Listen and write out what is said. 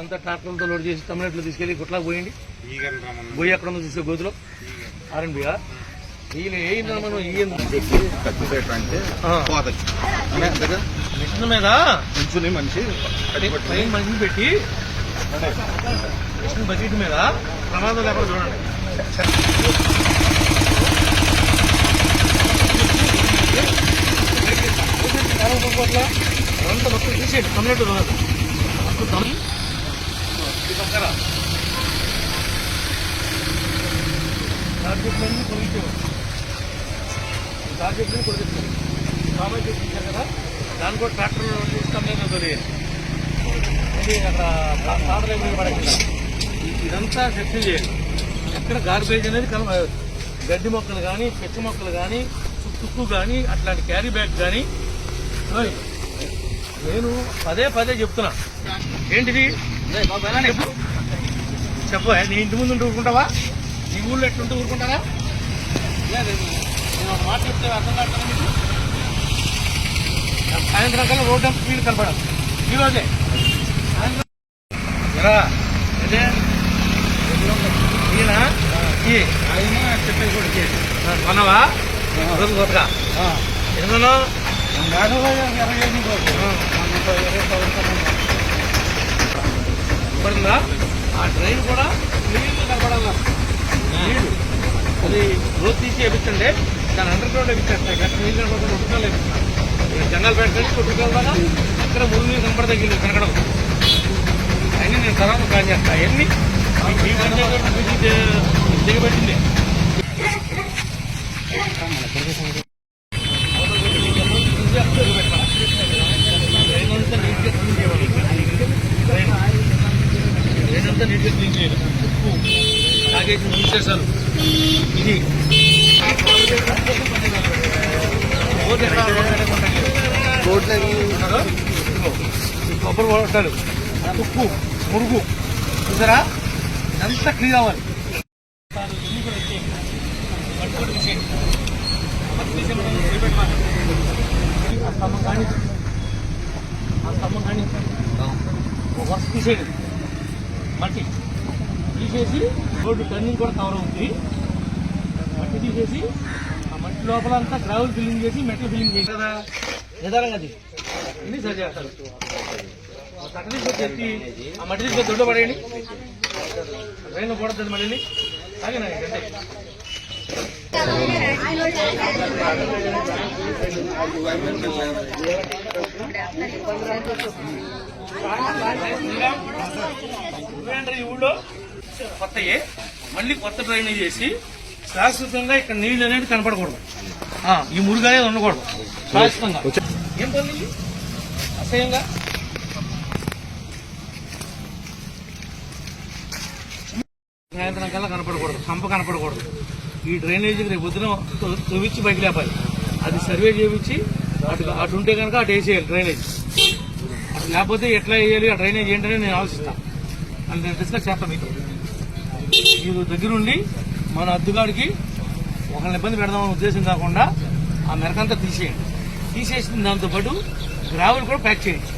అదంతా ట్రాక్టర్లతో లోడ్ చేసి తమిళనాడులో తీసుకెళ్ళి గుట్లా పోయండి పోయి అక్కడ ఉంది తీసుకెళ్ళి గోతులో. ఆర్ఎన్బిగా ఈయన ఏంటి మనం ఈయన మిషన్ మీద? మంచి మనిషి ట్రైన్ మనిషిని పెట్టి మిషన్ బకెట్ మీద ప్రమాదం లేకుండా చూడండి. రెండు మొత్తం తీసేయండి తమిళనాడు రాదు టార్గెట్లన్నీ కొలిచేవాడు టార్గెట్లన్నీ కొలిచేస్తాడు బాబాయ్ చూపించారు కదా దాన్ని కూడా ట్రాక్టర్ తొలియాలి అది అక్కడ సాదర పడకుండా ఇదంతా సెక్షన్ చేయాలి. ఎక్కడ గార్బేజ్ అనేది కల గడ్డి మొక్కలు కానీ పెచ్చ మొక్కలు కానీ తుక్కు కానీ అట్లాంటి క్యారీ బ్యాగ్ కానీ. నేను పదే పదే చెప్తున్నా. ఏంటిది? చెప్పు. నీ ఇంటి ముందు ఊరుకుంటావా? నీ ఊళ్ళో ఎట్లుంటూ ఊరుకుంటారా? లేదు, నేను ఒక మాట చెప్తే అర్థం కాదు మీకు? సాయంత్రం కల్లా రోడ్డు అంతా వీళ్ళు కనపడాలి. ఈ రోజే. సాయంత్రం అదే. ఈయన? ఈ. ఆయన చెప్పేది కూడా చేసి కొనవా రోజు కొత్తగా. ఎందుకనో పడిందా ఆ ట్రైన్ కూడా క్లీన్గా కనపడాలి నీళ్ళు అది రోజు తీసి వేపించండి దాని అండర్ గ్రౌండ్ వేపించేస్తాయి కానీ నీళ్ళు కనపడకుండా ఉట్టుకాలు వేపిస్తాను జంగాలు పెట్టండి ఉట్టుకాలు అక్కడ ముళ్ళు నీళ్ళు కనపడతాయి కనకడం. అన్నీ నేను తర్వాత ప్లాన్ చేస్తా. అవన్నీ మీ పని దిగబెట్టింది. ట్రైన్ అంతా ఇది. రోడ్లకి కొబ్బరి కొట్టాడు ఉప్పు మురుగు చూసారా? ఎంత క్లీన్ అవ్వాలి వర్ష తీసేది మట్టి తీసేసి రోడ్డు టర్నింగ్ కూడా కవర్ అవుతుంది మట్టి తీసేసి లోపల అంతా గ్రావుల్ ఫిల్లింగ్ చేసి మెటల్ ఫిల్లింగ్ చేసి కదా? నిదానంగా అది ఇన్ని సరి చేస్తారు. ఆ తీసుకొచ్చి ఆ మట్టి తీసుకొచ్చి దొడ్డ పడేయండి. రైన్ పడుతుంది మళ్ళీ అలాగే అంటే ఊళ్ళో కొత్తయే. మళ్ళీ కొత్త డ్రైనేజ్ చేసి శాశ్వతంగా ఇక్కడ నీళ్ళు అనేది కనపడకూడదు. ఈ మురుగు అనేది ఉండకూడదు. శాశ్వతంగా. ఏం పని అసహ్యంగా? సాయంత్రం కల్లా కనపడకూడదు. కంప కనపడకూడదు. ఈ డ్రైనేజీకి రేపు పొద్దున తొ- తవ్వించి పైకి లేపాలి. అది సర్వే చేయించి అటు అటు ఉంటే కనుక అటు వేసేయాలి డ్రైనేజ్. అటు లేకపోతే ఎట్లా వేయాలి ఆ డ్రైనేజ్ ఏంటనే నేను ఆలోచిస్తాను అని నేను డిస్కస్ చేస్తాను మీకు. మీరు దగ్గరుండి మన అద్దుగాడికి ఒకరిని ఇబ్బంది పెడదామనే ఉద్దేశం కాకుండా ఆ మెరకంతా తీసేయండి. తీసేసిన దాంతో పాటు గ్రావెల్ కూడా ప్యాక్ చేయండి.